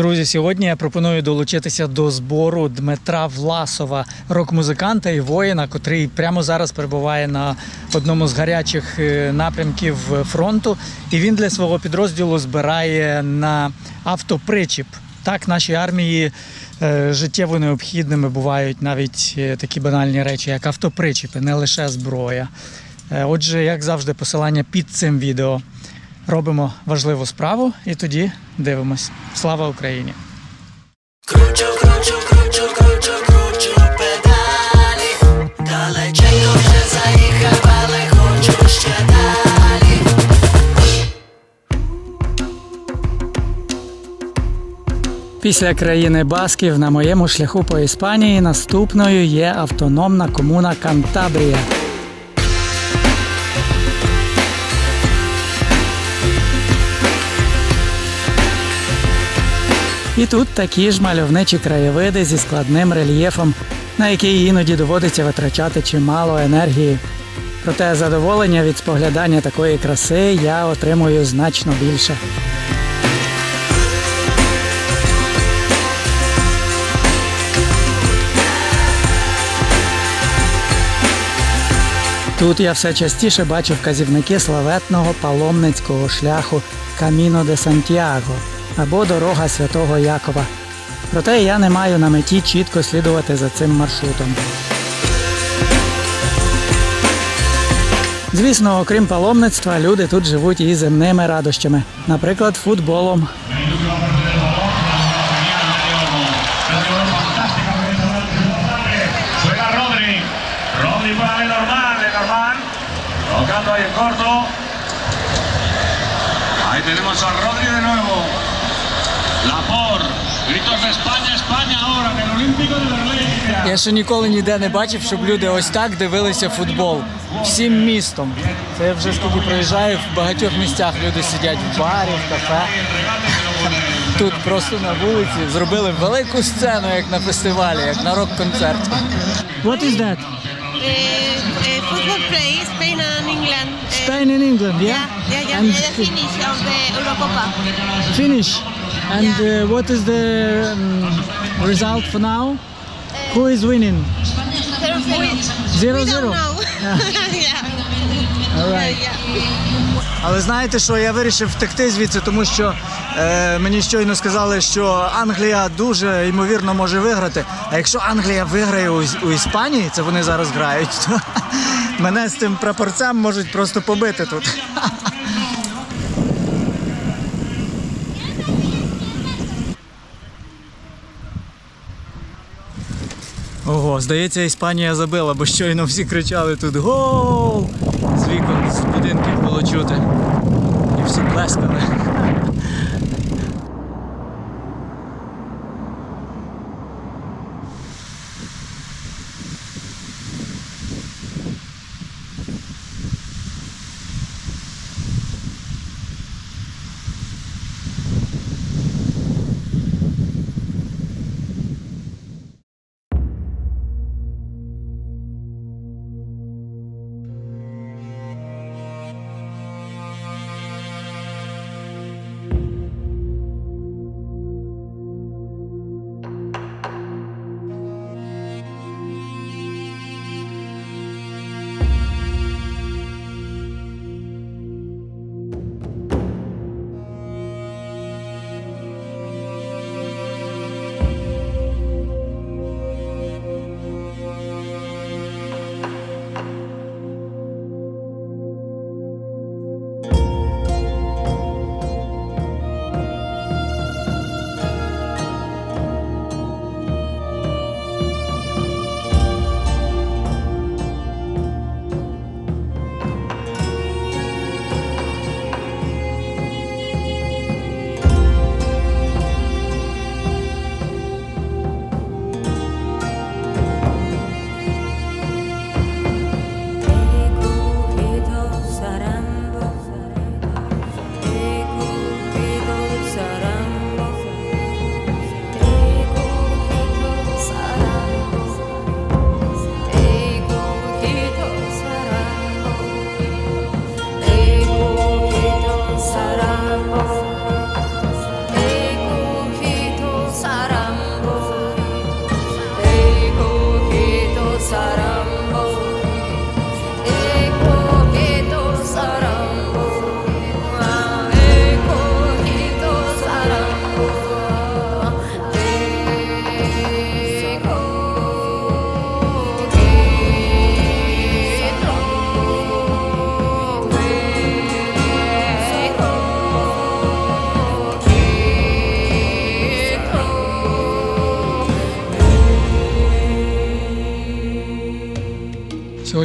Друзі, сьогодні я пропоную долучитися до збору Дмитра Власова, рок-музиканта і воїна, котрий прямо зараз перебуває на одному з гарячих е, напрямків фронту. І він для свого підрозділу збирає на автопричіп. Так, нашій армії е, життєво необхідними бувають навіть е, такі банальні речі, як автопричіпи, не лише зброя. Отже, як завжди, посилання під цим відео. Робимо важливу справу і тоді дивимось. Слава Україні! Кручу, кручу, кручу, кручу, кручу педалі Далеченько вже заїхав, але хочу ще далі Після країни Басків на моєму шляху по Іспанії наступною є автономна комуна Кантабрія. І тут такі ж мальовничі краєвиди зі складним рельєфом, на який іноді доводиться витрачати чимало енергії. Проте задоволення від споглядання такої краси я отримую значно більше. Тут я все частіше бачу вказівники славетного паломницького шляху Каміно де Сантьяго або дорога Святого Якова. Проте я не маю на меті чітко слідувати за цим маршрутом. Звісно, окрім паломництва, люди тут живуть і земними радощами, наприклад, футболом. Ahí tenemos a Rodri de nuevo. Я ще ніколи ніде не бачив, щоб люди ось так дивилися футбол всім містом. Це я вже скільки проїжджаю, в багатьох місцях люди сидять в барі, в кафе. Тут просто на вулиці зробили велику сцену, як на фестивалі, як на рок-концерті. What is that? uh, uh, football play Spain and England. Spain and England, yeah? Yeah, yeah, yeah. Finish of the Eurocopa. finish. And Yeah. uh, what is the um, result for now? Who is winning? Zero, zero. Zero, we zero. don't know. yeah. Alright. Yeah, yeah. Але знаєте, що я вирішив втекти звідси, тому що е, мені щойно сказали, що Англія дуже ймовірно може виграти. А якщо Англія виграє у, у Іспанії, це вони зараз грають, то мене з тим прапорцем можуть просто побити тут. Ого, здається, Іспанія забила, бо щойно всі кричали тут гол! З вікон, з будинків було чути. І всі плескали.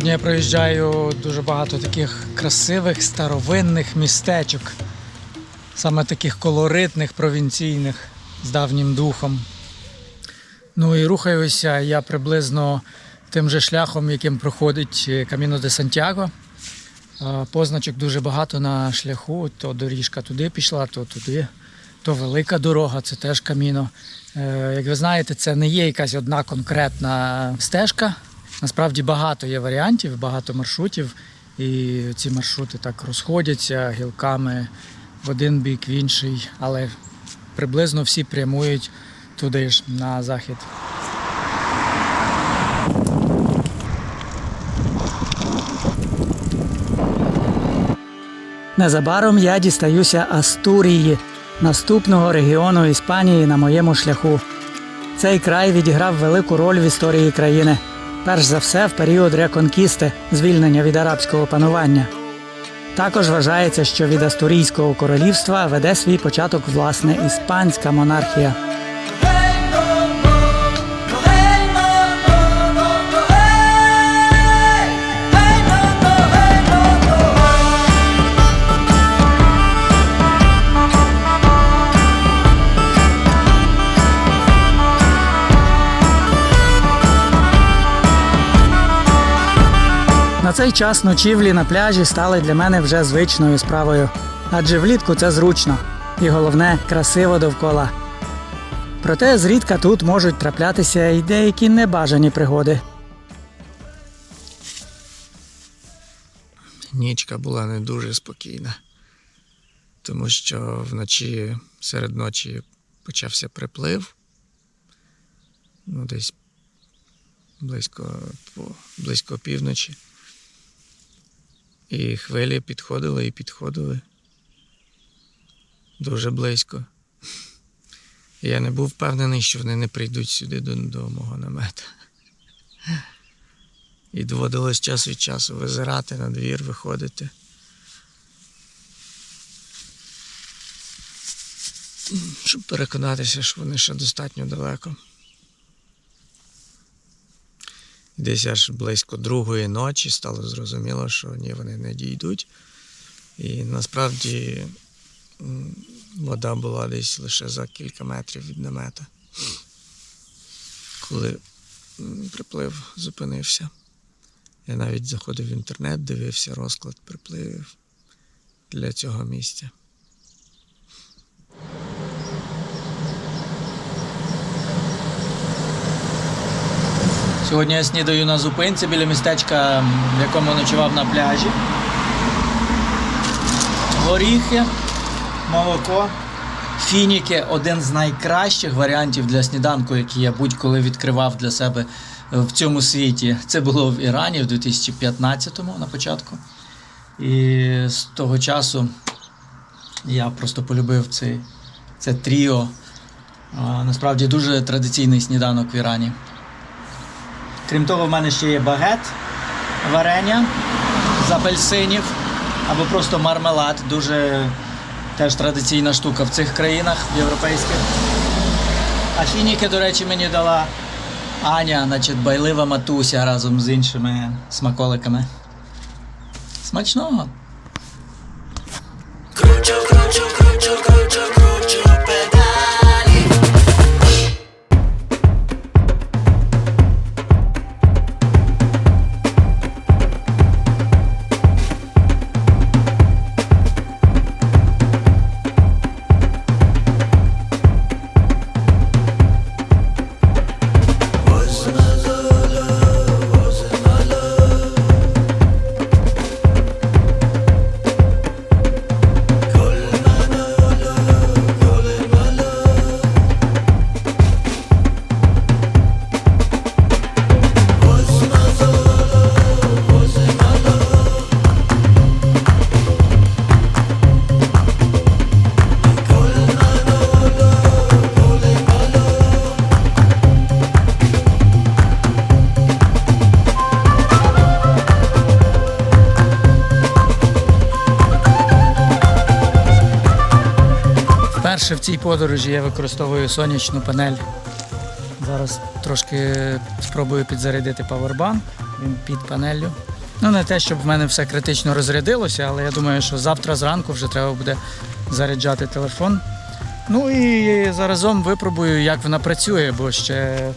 Сьогодні я проїжджаю дуже багато таких красивих старовинних містечок, саме таких колоритних, провінційних, з давнім духом. Ну і рухаюся я приблизно тим же шляхом, яким проходить Каміно де Сантьяго. Позначок дуже багато на шляху, то доріжка туди пішла, то туди, то велика дорога, це теж каміно. Е, Як ви знаєте, це не є якась одна конкретна стежка. Насправді багато є варіантів, багато маршрутів, і ці маршрути так розходяться гілками в один бік, в інший, але приблизно всі прямують туди ж на захід. Незабаром я дістаюся Астурії, наступного регіону Іспанії на моєму шляху. Цей край відіграв велику роль в історії країни, перш за все в період реконкісти, звільнення від арабського панування. Також вважається, що від Астурійського королівства веде свій початок власне іспанська монархія. Цей час ночівлі на пляжі стали для мене вже звичною справою, адже влітку це зручно і головне красиво довкола. Проте зрідка тут можуть траплятися і деякі небажані пригоди. Нічка була не дуже спокійна, тому що вночі серед ночі почався приплив. Ну, десь близько, близько півночі. І хвилі підходили і підходили. Дуже близько. Я не був впевнений, що вони не прийдуть сюди до, до мого намета. І доводилось час від часу визирати на двір, виходити. Щоб переконатися, що вони ще достатньо далеко. І Десь аж близько другої ночі стало зрозуміло, що ні, вони не дійдуть. І насправді вода була десь лише за кілька метрів від намета, коли приплив зупинився. Я навіть заходив в інтернет, дивився розклад припливів для цього місця. Сьогодні я снідаю на зупинці біля містечка, в якому ночував на пляжі. Горіхи, молоко, фініки один з найкращих варіантів для сніданку, які я будь-коли відкривав для себе в цьому світі. Це було в Ірані в 2015-му на початку. І з того часу я просто полюбив цей, це тріо. Насправді дуже традиційний сніданок в Ірані. Крім того, в мене ще є багет, варення з апельсинів або просто мармелад. Дуже теж традиційна штука в цих країнах європейських. А фініки, до речі, мені дала Аня, значить, байлива матуся разом з іншими смаколиками. Смачного! Кручу, кручу, кручу, кручу, кручу Вперше в цій подорожі я використовую сонячну панель. Зараз трошки спробую підзарядити павербанк. Він під панеллю. Ну, не те, щоб в мене все критично розрядилося, але я думаю, що завтра зранку вже треба буде заряджати телефон. Ну і заразом випробую, як вона працює, бо ще,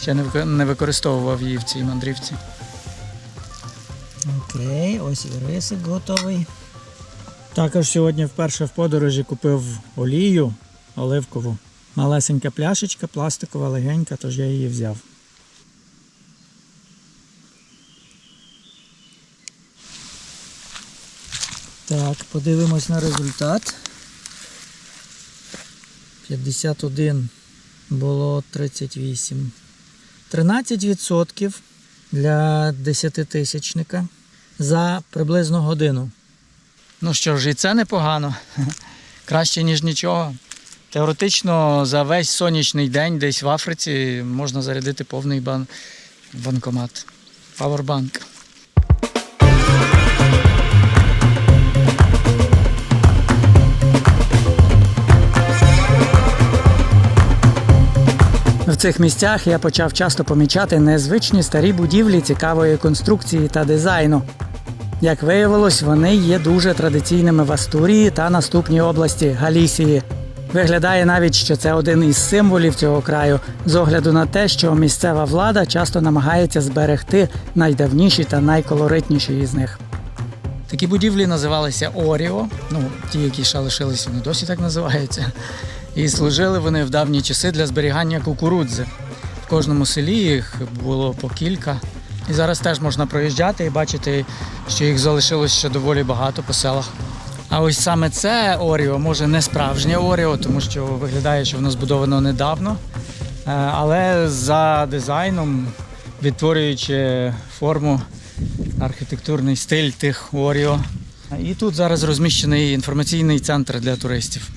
ще не використовував її в цій мандрівці. Окей, ось і рисик готовий. Також сьогодні вперше в подорожі купив олію оливкову. Малесенька пляшечка, пластикова, легенька, тож я її взяв. Так, подивимось на результат. 51 було 38. 13% для 10-тисячника за приблизно годину. Ну що ж, і це непогано. Краще, ніж нічого. Теоретично за весь сонячний день десь в Африці можна зарядити повний бан... банкомат. Павербанк. В цих місцях я почав часто помічати незвичні старі будівлі цікавої конструкції та дизайну. Як виявилось, вони є дуже традиційними в Астурії та наступній області Галісії. Виглядає навіть, що це один із символів цього краю, з огляду на те, що місцева влада часто намагається зберегти найдавніші та найколоритніші із них. Такі будівлі називалися Оріо. Ну, ті, які ще лишились, вони досі так називаються. І служили вони в давні часи для зберігання кукурудзи. В кожному селі їх було по кілька. І зараз теж можна проїжджати і бачити, що їх залишилось ще доволі багато по селах. А ось саме це Оріо, може не справжнє Оріо, тому що виглядає, що воно збудовано недавно. Е, Але за дизайном, відтворюючи форму, архітектурний стиль тих Оріо. І тут зараз розміщений інформаційний центр для туристів.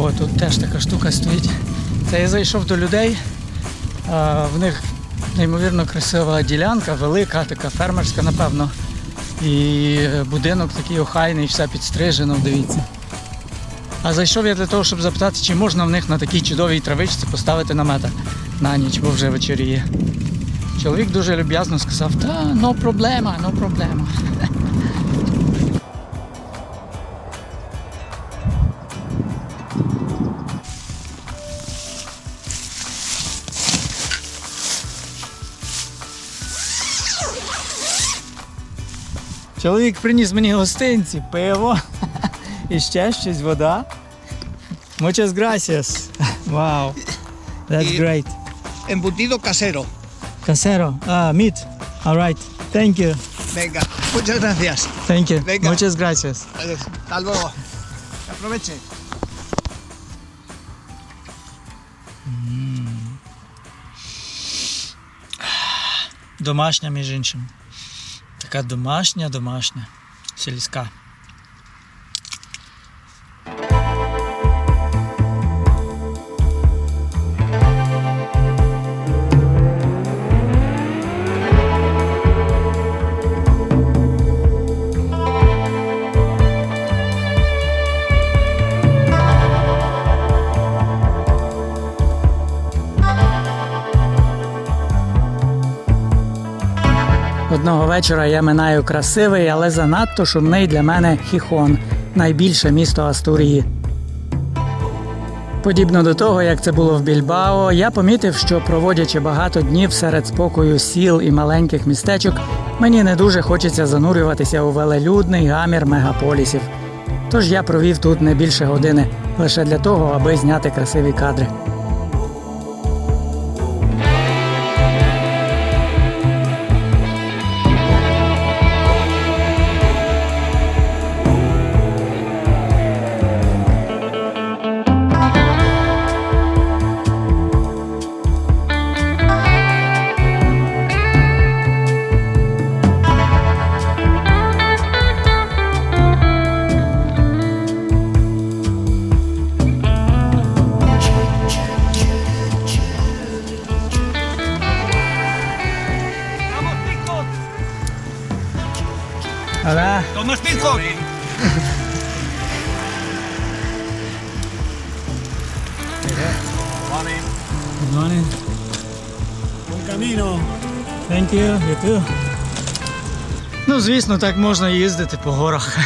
О, тут теж така штука стоїть. Це я зайшов до людей. В них неймовірно красива ділянка, велика, така фермерська, напевно. І е, будинок такий охайний, все підстрижено, дивіться. А зайшов я для того, щоб запитати, чи можна в них на такій чудовій травичці поставити намета на ніч, бо вже вечоріє. Чоловік дуже люб'язно сказав, та no проблема, no проблема. Чоловік приніс мені гостинці, пиво і ще щось, вода. Muchas gracias. Wow. That's І- great. Embutido casero. Casero. Ah, meat. All right. Thank you. Venga, muchas gracias. Thank you. Venga. Muchas gracias. Hasta luego. Aproveche. Домашня, між іншим. Така домашня, домашня. Сільська. Одного вечора я минаю красивий, але занадто шумний для мене Хіхон, найбільше місто Астурії. Подібно до того, як це було в Більбао, я помітив, що проводячи багато днів серед спокою сіл і маленьких містечок, мені не дуже хочеться занурюватися у велелюдний гамір мегаполісів. Тож я провів тут не більше години лише для того, аби зняти красиві кадри. Ну, звісно, так можна їздити по горах.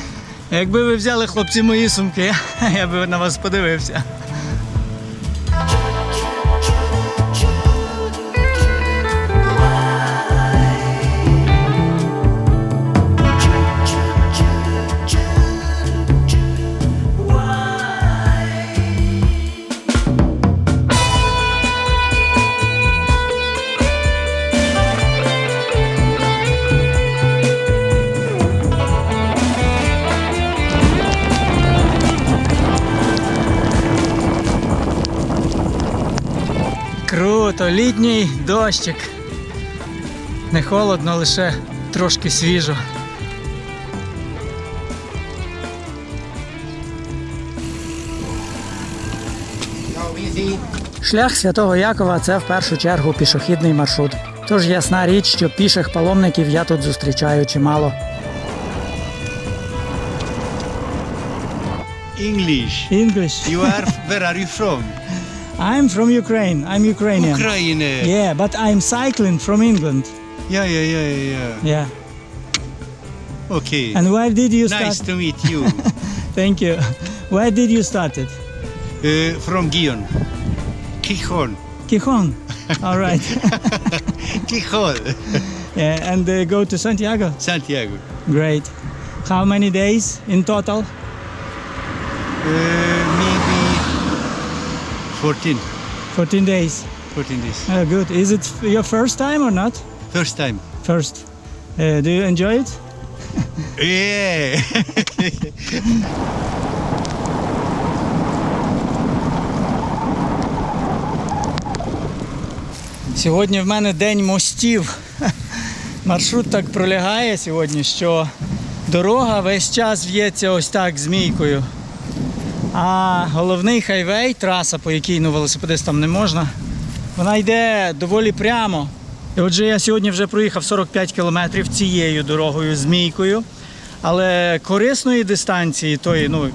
Якби ви взяли хлопці мої сумки, я би на вас подивився. Літній дощик. Не холодно, лише трошки свіжо. Шлях святого Якова це в першу чергу пішохідний маршрут. Тож ясна річ, що піших паломників я тут зустрічаю чимало. English. English. You are, where are you from? I'm from Ukraine. I'm Ukrainian. Ukraine. Yeah, but I'm cycling from England. Yeah, yeah, yeah, yeah, yeah. Yeah. Okay. And where did you start? nice to meet you. Thank you. Where did you start it? uh, from Gion. Gijón. Gijón. All right. Gijón. yeah, and uh, go to Santiago. Santiago. Great. How many days in total? Uh, 14. 14 days. 14 days. Oh, good. Is it your first time or not? First time. First. Uh, do you enjoy it? Yeah. Сьогодні в мене день мостів. Маршрут так пролягає сьогодні, що дорога весь час в'ється ось так змійкою. А головний хайвей, траса, по якій ну, велосипедистам не можна, вона йде доволі прямо. І отже, я сьогодні вже проїхав 45 кілометрів цією дорогою змійкою. Але корисної дистанції, тої, ну,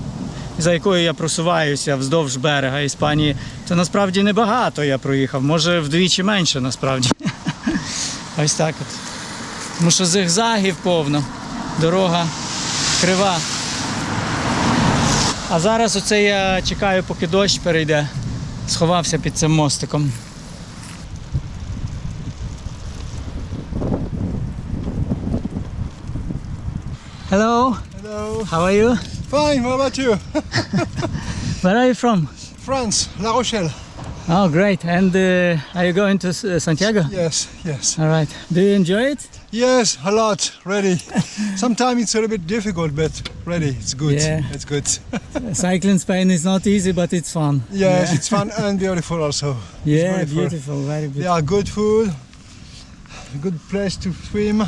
за якою я просуваюся вздовж берега Іспанії, це насправді небагато я проїхав. Може вдвічі менше насправді. Ось так от. Тому що зигзагів повно, дорога крива. А зараз оце я чекаю, поки дощ перейде. Сховався під цим мостиком. Hello. Hello. How are you? Fine, what about you? Where are you from? France, La Rochelle. Oh, great. And uh, are you going to uh, Santiago? Yes, yes. All right. Do you enjoy it? Yes, a lot, ready. Sometimes it's a little bit difficult, but ready, it's good. Yeah. It's good. Cycling Spain is not easy, but it's fun. yes, it's fun and beautiful also. Yeah, beautiful. beautiful, very beautiful. Yeah, good food, good place to swim.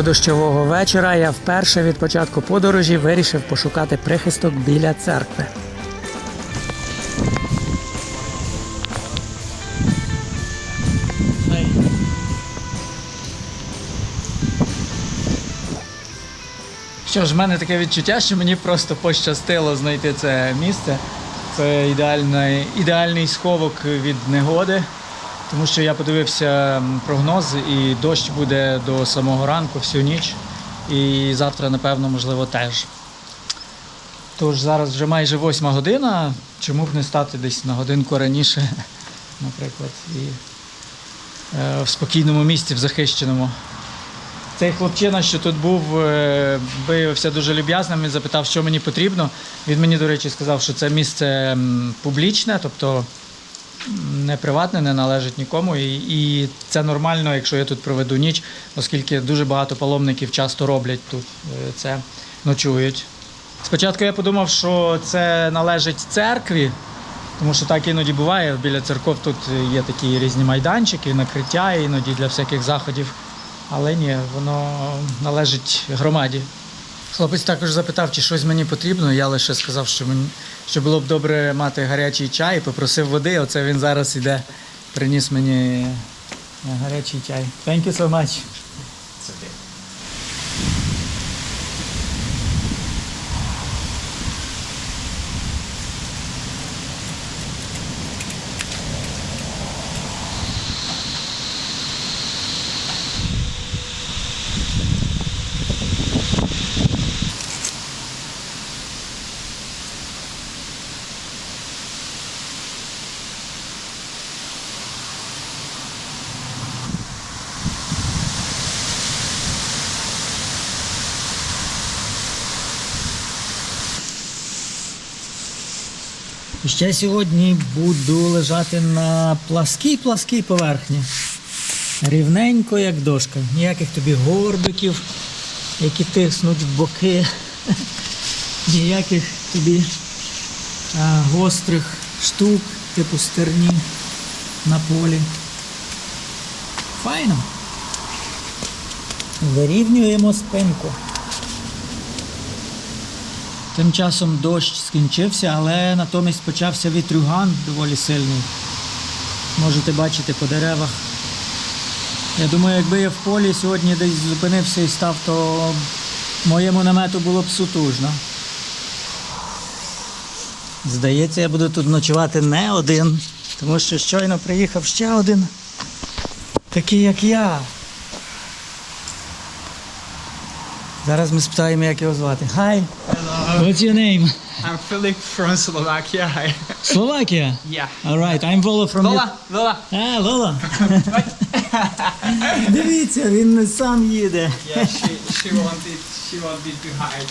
Цього дощового вечора я вперше від початку подорожі вирішив пошукати прихисток біля церкви. Що ж, в мене таке відчуття, що мені просто пощастило знайти це місце. Це ідеальний, ідеальний сховок від негоди, тому що я подивився прогноз, і дощ буде до самого ранку всю ніч. І завтра, напевно, можливо, теж. Тож зараз вже майже восьма година. Чому б не стати десь на годинку раніше, наприклад, і е, в спокійному місці, в захищеному. Цей хлопчина, що тут був, е, виявився дуже люб'язним. Він запитав, що мені потрібно. Він мені, до речі, сказав, що це місце публічне, тобто не приватне, не належить нікому. І, і це нормально, якщо я тут проведу ніч, оскільки дуже багато паломників часто роблять тут е, це, ночують. Спочатку я подумав, що це належить церкві, тому що так іноді буває. Біля церков тут є такі різні майданчики, накриття іноді для всяких заходів. Але ні, воно належить громаді. Хлопець також запитав, чи щось мені потрібно. Я лише сказав, що мені що було б добре мати гарячий чай, попросив води. Оце він зараз іде, приніс мені е, гарячий чай. Thank you so much. Ще сьогодні буду лежати на пласкій пласкій поверхні. Рівненько, як дошка. Ніяких тобі горбиків, які тиснуть в боки. Ніяких тобі а, гострих штук, типу стерні на полі. Файно. Вирівнюємо спинку. Тим часом дощ скінчився, але натомість почався вітрюган доволі сильний. Можете бачити по деревах. Я думаю, якби я в полі сьогодні десь зупинився і став, то моєму намету було б сутужно. Здається, я буду тут ночувати не один, тому що щойно приїхав ще один, такий як я. Зараз ми спитаємо, як його звати. Hi. What's your name? I'm Philip from Slovakia. Hi. Slovakia. Yeah. All right, I'm Volo from Lola, Lola. А, Лола. Дивіться, він не сам їде. Yeah, she she wanted she wanted to hide.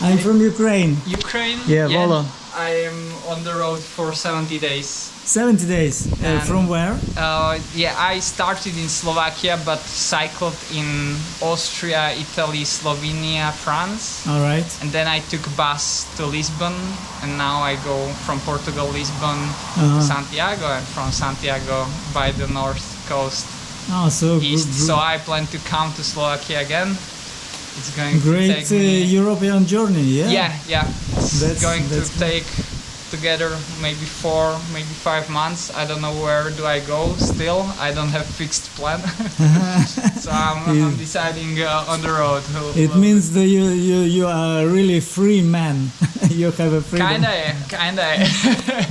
I'm from Ukraine. Ukraine. Yeah, Volo. I am on the road for 70 days. 70 days. Uh, from where? Uh, yeah, I started in Slovakia, but cycled in Austria, Italy, Slovenia, France, All right. and then I took bus to Lisbon, and now I go from Portugal, Lisbon, Uh-huh. Santiago, and from Santiago by the north coast Oh, so east. gr- So I plan to come to Slovakia again. It's going great to uh, take me, European journey, yeah? yeah, yeah. It's That's- going that's to take together maybe four, maybe five months. I don't know where do I go. Still, I don't have fixed plan. so I'm, I'm deciding uh, on the road. who- It who- means that you, you, you are a really free man. you have a freedom. Kinda, kinda.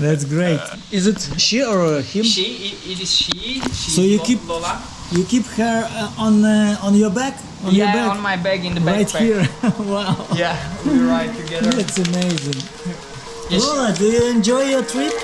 That's great. Is it she or him? she, it, it is she. She's So you Lo- keep- Lola. You keep her uh, on uh, on your back? On yeah, your back? on my back in the backpack. Right here. wow. Yeah, we ride together. That's amazing. yes. Do you enjoy your trip?